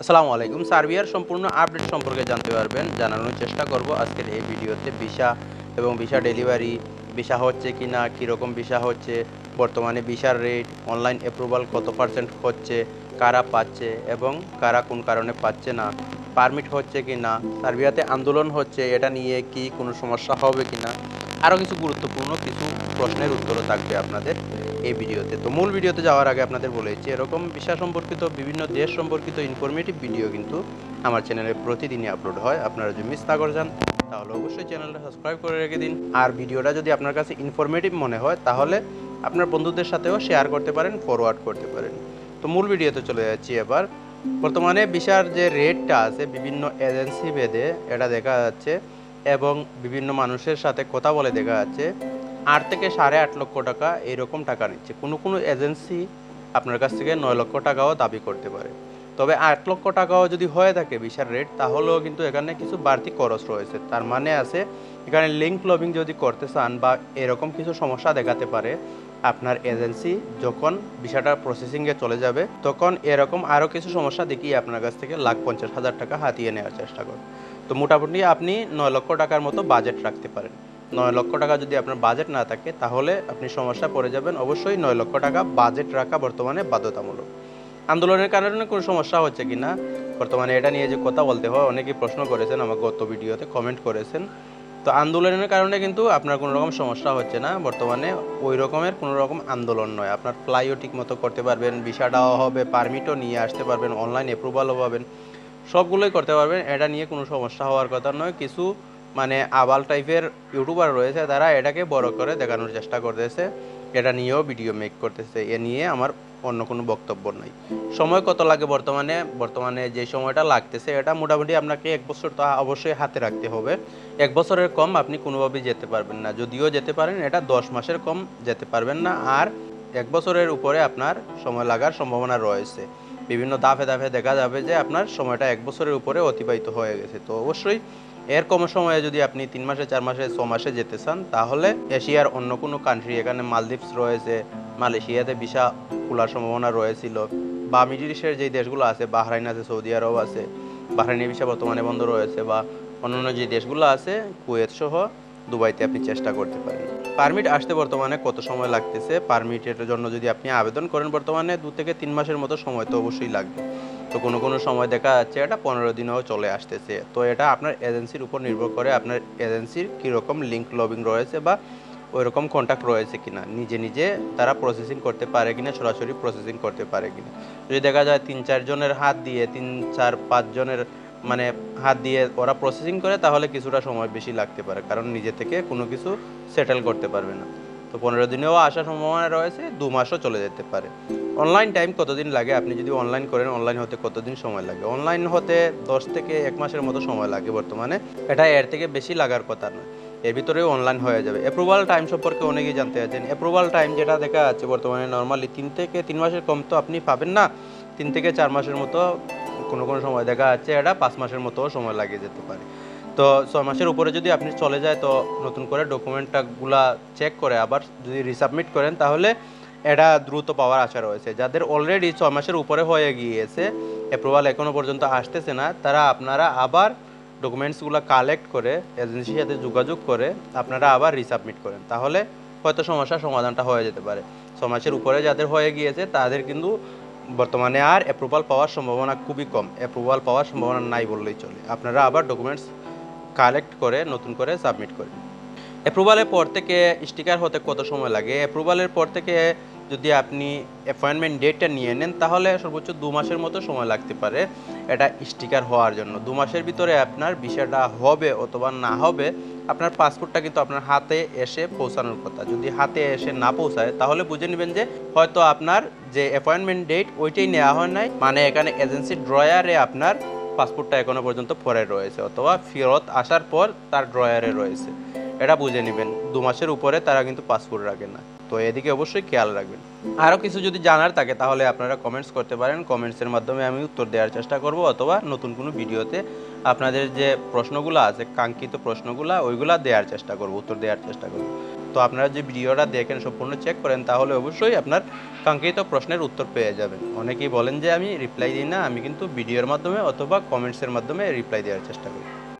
আসসালামু আলাইকুম। সার্বিয়ার সম্পূর্ণ আপডেট সম্পর্কে জানতে পারবেন, জানানোর চেষ্টা করব আজকের এই ভিডিওতে ভিসা এবং ভিসা ডেলিভারি, ভিসা হচ্ছে কি না কীরকম ভিসা হচ্ছে, বর্তমানে ভিসার রেট অনলাইন অ্যাপ্রুভাল কত পার্সেন্ট হচ্ছে, কারা পাচ্ছে এবং কারা কোন কারণে পাচ্ছে না পারমিট হচ্ছে কি না সার্বিয়াতে আন্দোলন হচ্ছে, এটা নিয়ে কি কোনো সমস্যা হবে কি না আরও কিছু গুরুত্বপূর্ণ কিছু প্রশ্নের উত্তরও থাকবে আপনাদের এই ভিডিওতে। তো মূল ভিডিওতে যাওয়ার আগে আপনাদের বলেছি এরকম বিষয় সম্পর্কিত, বিভিন্ন দেশ সম্পর্কিত ইনফরমেটিভ ভিডিও কিন্তু আমার চ্যানেলে প্রতিদিনই আপলোড হয়। আপনারা যদি মিস না করে যান, তাহলে অবশ্যই চ্যানেলটা সাবস্ক্রাইব করে রেখে দিন। আর ভিডিওটা যদি আপনার কাছে ইনফরমেটিভ মনে হয়, তাহলে আপনার বন্ধুদের সাথেও শেয়ার করতে পারেন ফরওয়ার্ড করতে পারেন। তো মূল ভিডিওতে চলে যাচ্ছি এবার। বর্তমানে বিশার যে রেটটা আছে, বিভিন্ন এজেন্সি ভেদে এটা দেখা যাচ্ছে এবং বিভিন্ন মানুষের সাথে কথা বলে দেখা যাচ্ছে। আট থেকে সাড়ে আট লক্ষ টাকা এরকম টাকা নিচ্ছে। কোনো কোনো এজেন্সি আপনার কাছ থেকে নয় লক্ষ টাকাও দাবি করতে পারে। তবে আট লক্ষ টাকাও যদি হয়ে থাকে বিশার রেট তাহলেও কিন্তু এখানে কিছু বাড়তি খরচ রয়েছে। তার মানে আছে, এখানে লিঙ্ক লবিং যদি করতে চান বা এরকম কিছু সমস্যা দেখাতে পারে, আপনার এজেন্সি যখন বিষয়টা প্রসেসিংয়ে চলে যাবে, তখন এরকম আরও কিছু সমস্যা দেখিয়ে আপনার কাছ থেকে লাখ পঞ্চাশ হাজার টাকা হাতিয়ে নেওয়ার চেষ্টা করুন। তো মোটামুটি আপনি নয় লক্ষ টাকার মতো বাজেট রাখতে পারেন। নয় লক্ষ টাকা যদি আপনার বাজেট না থাকে, তাহলে আপনি সমস্যা পড়ে যাবেন। অবশ্যই নয় লক্ষ টাকা বাজেট রাখা বর্তমানে বাধ্যতামূলক। আন্দোলনের কারণে কোনো সমস্যা হচ্ছে কি না? বর্তমানে এটা নিয়ে যে কথা বলতে হয়, অনেকেই প্রশ্ন করেছেন আমার গত ভিডিওতে কমেন্ট করেছেন। তো আন্দোলনের কারণে কিন্তু আপনার কোনো রকম সমস্যা হচ্ছে না। বর্তমানে ওই রকমের কোনো রকম আন্দোলন নয়। আপনার ফ্লাইও ঠিক মতো করতে পারবেন ভিসা ভিসাটাও হবে পারমিটও নিয়ে আসতে পারবেন অনলাইন অ্যাপ্রুভালও পাবেন। সবগুলোই করতে পারবেন। এটা নিয়ে কোনো সমস্যা হওয়ার কথা নয়। কিছু মানে আবাল টাইপের ইউটিউবার রয়েছে তারা এটাকে বড় করে দেখানোর চেষ্টা করতেছে। এটা নিয়েও ভিডিও মেক করতেছে। এ নিয়ে আমার অন্য কোনো বক্তব্য নাই। সময় কত লাগে বর্তমানে? বর্তমানে যে সময়টা লাগতেছে এটা মোটামুটি আপনাকে এক বছর তো অবশ্যই হাতে রাখতে হবে। এক বছরের কম আপনি কোনোভাবেই যেতে পারবেন না। যদিও যেতে পারেন, এটা দশ মাসের কম যেতে পারবেন না। আর এক বছরের উপরে আপনার সময় লাগার সম্ভাবনা রয়েছে। বিভিন্ন দাফে দাফে দেখা যাবে যে আপনার সময়টা এক বছরের উপরে অতিবাহিত হয়ে গেছে। তো অবশ্যই এর কম সময়ে যদি আপনি তিন মাসে, চার মাসে, ছ মাসে যেতে চান, তাহলে এশিয়ার অন্য কোনো কান্ট্রি এখানে মালদ্বীপস রয়েছে, মালয়েশিয়াতে ভিসা খোলার সম্ভাবনা রয়েছিল, বা মিডিল ইস্টের যে দেশগুলো আছে, বাহরাইন আছে, সৌদি আরব আছে বাহরাইনের ভিসা বর্তমানে বন্ধ রয়েছে, বা অন্যান্য যে দেশগুলো আছে, কুয়েত সহ দুবাইতে আপনি চেষ্টা করতে পারেন। পারমিট আসতে বর্তমানে কত সময় লাগতেছে? পারমিটের জন্য যদি আপনি আবেদন করেন, বর্তমানে দু থেকে তিন মাসের মতো সময় তো অবশ্যই লাগবে। তো কোনো কোনো সময় দেখা যাচ্ছে এটা পনেরো দিনেও চলে আসতেছে। তো এটা আপনার এজেন্সির উপর নির্ভর করে আপনার এজেন্সির কীরকম লিঙ্ক লবিং রয়েছে বা ওই রকম কন্ট্যাক্ট রয়েছে কিনা, নিজে নিজে তারা প্রসেসিং করতে পারে কিনা, সরাসরি প্রসেসিং করতে পারে কিনা। যদি দেখা যায় তিন চারজনের হাত দিয়ে, তিন চার পাঁচজনের মানে হাত দিয়ে ওরা প্রসেসিং করে, তাহলে কিছুটা সময় বেশি লাগতে পারে, কারণ নিজে থেকে কোনো কিছু সেটেল করতে পারবে না। তো পনেরো দিনেও আসার সম্ভাবনা রয়েছে, দু মাসও চলে যেতে পারে। অনলাইন টাইম কতদিন লাগে? আপনি যদি অনলাইন করেন অনলাইন হতে কতদিন সময় লাগে? অনলাইন হতে দশ থেকে এক মাসের মতো সময় লাগে বর্তমানে। এটা এর থেকে বেশি লাগার কথা নয় এর ভিতরেও অনলাইন হয়ে যাবে। অ্যাপ্রুভাল টাইম সম্পর্কে অনেকেই জানতে চাচ্ছেন অ্যাপ্রুভাল টাইম যেটা দেখা যাচ্ছে বর্তমানে নর্মালি তিন থেকে তিন মাসের কম তো আপনি পাবেন না। তিন থেকে চার মাসের মতো কোনো কোনো সময় দেখা যাচ্ছে এটা পাঁচ মাসের মতো সময় লাগিয়ে যেতে পারে। তো ছয় মাসের উপরে যদি আপনি চলে যায়, তো নতুন করে ডকুমেন্টগুলা চেক করে আবার যদি রিসাবমিট করেন, তাহলে এটা দ্রুত পাওয়ার আশা রয়েছে। যাদের অলরেডি ছ মাসের উপরে হয়ে গিয়েছে অ্যাপ্রুভাল এখনও পর্যন্ত আসতেছে না, তারা আপনারা আবার ডকুমেন্টসগুলো কালেক্ট করে এজেন্সির সাথে যোগাযোগ করে আপনারা আবার রিসাবমিট করেন। তাহলে হয়তো সমস্যার সমাধানটা হয়ে যেতে পারে। ছ মাসের উপরে যাদের হয়ে গিয়েছে, তাদের কিন্তু বর্তমানে আর অ্যাপ্রুভাল পাওয়ার সম্ভাবনা খুবই কম। অ্যাপ্রুভাল পাওয়ার সম্ভাবনা নাই বললেই চলে। আপনারা আবার ডকুমেন্টস কালেক্ট করে, নতুন করে সাবমিট করেন। অ্যাপ্রুভালের পর থেকে স্টিকার হতে কত সময় লাগে? অ্যাপ্রুভালের পর থেকে যদি আপনি অ্যাপয়েন্টমেন্ট ডেটটা নিয়ে নেন, তাহলে সর্বোচ্চ দু মাসের মতো সময় লাগতে পারে এটা স্টিকার হওয়ার জন্য। দু মাসের ভিতরে আপনার বিষয়টা হবে অথবা না হবে, আপনার পাসপোর্টটা কিন্তু আপনার হাতে এসে পৌঁছানোর কথা। যদি হাতে এসে না পৌঁছায়, তাহলে বুঝে নেবেন যে হয়তো আপনার যে অ্যাপয়েন্টমেন্ট ডেট ওইটাই নেওয়া হয় নাই। মানে এখানে এজেন্সি ড্রয়ারে আপনার পাসপোর্টটা এখনও পর্যন্ত পরে রয়েছে, অথবা ফেরত আসার পর তার ড্রয়ারে রয়েছে। এটা বুঝে নেবেন। দু মাসের উপরে তারা কিন্তু পাসপোর্ট রাখে না। তো এদিকে অবশ্যই খেয়াল রাখবেন। আরও কিছু যদি জানার থাকে, তাহলে আপনারা কমেন্টস করতে পারেন। কমেন্টসের মাধ্যমে আমি উত্তর দেওয়ার চেষ্টা করব, অথবা নতুন কোনো ভিডিওতে আপনাদের যে প্রশ্নগুলো আছে, কাঙ্ক্ষিত প্রশ্নগুলো, ওইগুলো দেওয়ার চেষ্টা করব, উত্তর দেওয়ার চেষ্টা করব। তো আপনারা যে ভিডিওটা দেখেন, সম্পূর্ণ চেক করেন, তাহলে অবশ্যই আপনার কাঙ্ক্ষিত প্রশ্নের উত্তর পেয়ে যাবেন। অনেকেই বলেন যে, আমি রিপ্লাই দিই না, আমি কিন্তু ভিডিওর মাধ্যমে অথবা কমেন্টসের মাধ্যমে রিপ্লাই দেওয়ার চেষ্টা করি।